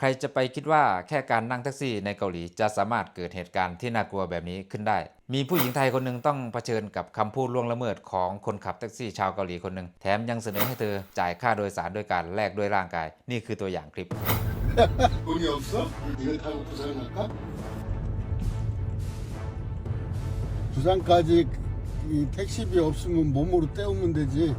ใครจะไปคิดว่าแค่การนั่งแท็กซี่ในเกาหลีจะสามารถเกิดเหตุการณ์ที่น่ากลัวแบบนี้ขึ้นได้ มีผู้หญิงไทยคนหนึ่งต้องเผชิญกับคำพูดล่วงละเมิดของคนขับแท็กซี่ชาวเกาหลีคนหนึ่งแถมยังเสนอให้เธอจ่ายค่าโดยสารด้วยการแลกด้วยร่างกาย นี่คือตัวอย่างคลิป 돈이 없어? 니네 타고 부산 갈까? 부산까지 이 택시비 없으면 몸으로 때우면 되지.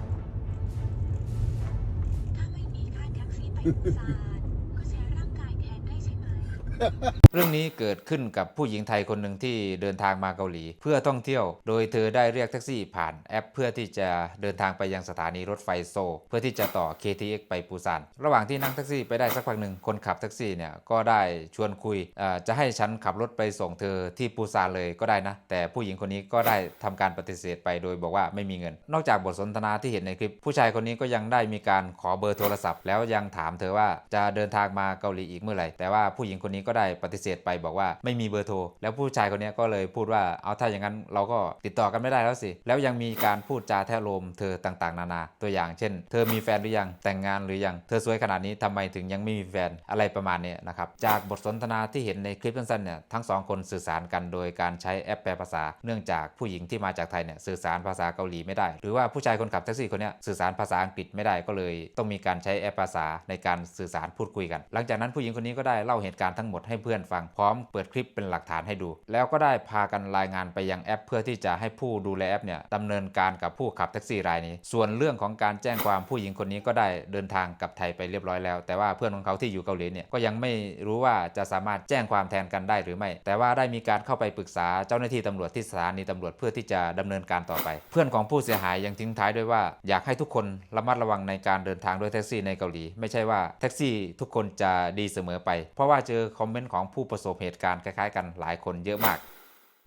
เรื่องนี้เกิดขึ้นกับผู้หญิงไทยคนหนึ่งที่เดินทางมาเกาหลี เพื่อท่องเที่ยว โดยเธอได้เรียกแท็กซี่ผ่านแอป เพื่อที่จะเดินทางไปยังสถานีรถไฟโซ เพื่อที่จะต่อ KTX ไปปูซานระหว่างที่นั่งแท็กซี่ไปได้สักพักหนึ่งคนขับแท็กซี่เนี่ยก็ได้ชวนคุยจะให้ฉันขับรถไปส่งเธอที่ปูซานเลยก็ได้นะ แต่ผู้หญิงคนนี้ก็ได้ทำการปฏิเสธไปโดยบอกว่าไม่มีเงิน นอกจากบทสนทนาที่เห็นในคลิป ผู้ชายคนนี้ก็ยังได้มีการขอเบอร์โทรศัพท์ แล้วยังถามเธอว่าจะเดินทางมาเกาหลีอีกเมื่อไหร่แต่ว่าผู้หญิงคนนี้ก็ได้ปฏิเสธไปบอกว่าไม่มีเบอร์โทร แล้วผู้ชายคนนี้ก็เลยพูดว่าเอาถ้าอย่างนั้นเราก็ติดต่อกันไม่ได้แล้วสิ แล้วยังมีการพูดจาแท้โลมเธอต่างๆ นานา ตัวอย่างเช่น เธอมีแฟนหรือยังแต่งงานหรือยัง เธอสวยขนาดนี้ทำไมถึงยังไม่มีแฟนอะไรประมาณนี้นะครับจากบทสนทนาที่เห็นในคลิปสั้นๆเนี่ยทั้งสองคนสื่อสารกันโดยการใช้แอปแปลภาษา เนื่องจากผู้หญิงที่มาจากไทยเนี่ยสื่อสารภาษาเกาหลีไม่ได้ หรือว่าผู้ชายคนขับแท็กซี่คนนี้สื่อสารภาษาอังกฤษไม่ได้ก็เลย ต้องมีการใช้แอปภาษาในการสื่อสารพูดคุยกัน หลังจากนั้นผู้หญิงคนนี้ก็ได้เล่าเหตุการณ์ทั้งหมดให้เพื่อนฟังพร้อมเปิดคลิปเป็นหลักฐานให้ดู แล้วก็ได้พากันรายงานไปยังแอป เพื่อที่จะให้ผู้ดูแลแอปเนี่ยดำเนินการกับผู้ขับแท็กซี่รายนี้ ส่วนเรื่องของการแจ้งความผู้หญิงคนนี้ก็ได้เดินทางกลับไทยไปเรียบร้อยแล้ว แต่ว่าเพื่อนของเขาที่อยู่เกาหลีเนี่ยก็ยังไม่รู้ว่าจะสามารถแจ้งความแทนกันได้หรือไม่ แต่ว่าได้มีการเข้าไปปรึกษาเจ้าหน้าที่ตำรวจที่สถานีตำรวจเพื่อที่จะดำเนินการต่อไป เพื่อนของผู้เสียหายยังทิ้งท้ายด้วยว่าอยากให้ทุกคนระมัดระวังในการเดินทางด้วยแท็กซี่ในเกาหลี ไม่ใช่ว่าแท็กซี่ทุกคนจะดีเสมอไป เพราะว่าเจอคอมเมนต์ของผู้ประสบเหตุการณ์คล้ายๆกันหลายคนเยอะมาก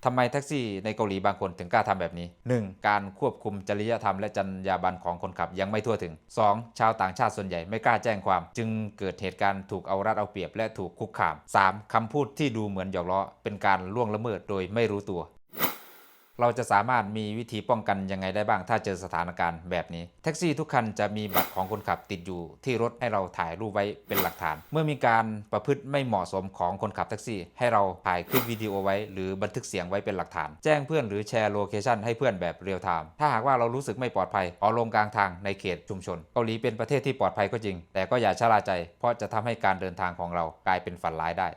ทำไมแท็กซี่ในเกาหลีบางคนถึงกล้าทำแบบนี้ 1. การควบคุมจริยธรรมและจรรยาบรรณของคนขับยังไม่ทั่วถึง 2. ชาวต่างชาติส่วนใหญ่ไม่กล้าแจ้งความ จึงเกิดเหตุการณ์ถูกเอารัดเอาเปรียบและถูกคุกคาม 3. คำพูดที่ดูเหมือนหยอกล้อเป็นการล่วงละเมิดโดยไม่รู้ตัว เราจะสามารถมีวิธีป้องกันยังไงได้บ้าง ถ้าเจอสถานการณ์แบบนี้ แท็กซี่ทุกคันจะมีบัตรของคนขับติดอยู่ที่รถให้เราถ่ายรูปไว้เป็นหลักฐาน เมื่อมีการประพฤติไม่เหมาะสมของคนขับแท็กซี่ ให้เราถ่ายคลิปวิดีโอไว้ หรือบันทึกเสียงไว้เป็นหลักฐาน แจ้งเพื่อนหรือแชร์โลเคชันให้เพื่อนแบบเรียลไทม์ถ้าหากว่าเรารู้สึกไม่ปลอดภัยขอลงกลางทางในเขตชุมชนเกาหลีเป็นประเทศที่ปลอดภัยก็จริง แต่ก็อย่าชะล่าใจ เพราะจะทำให้การเดินทางของเรากลายเป็นฝันร้ายได้